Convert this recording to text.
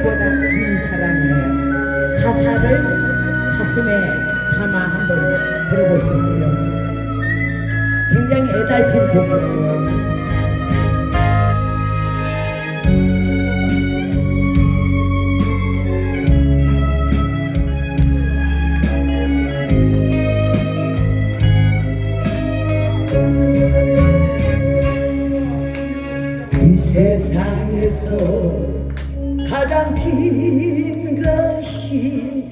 생보다 긴 사랑이에요. 가사를 가슴에 담아 한번 들어보십시오. 굉장히 애달픈 곡이에요. 이 세상에서 가장 긴 것이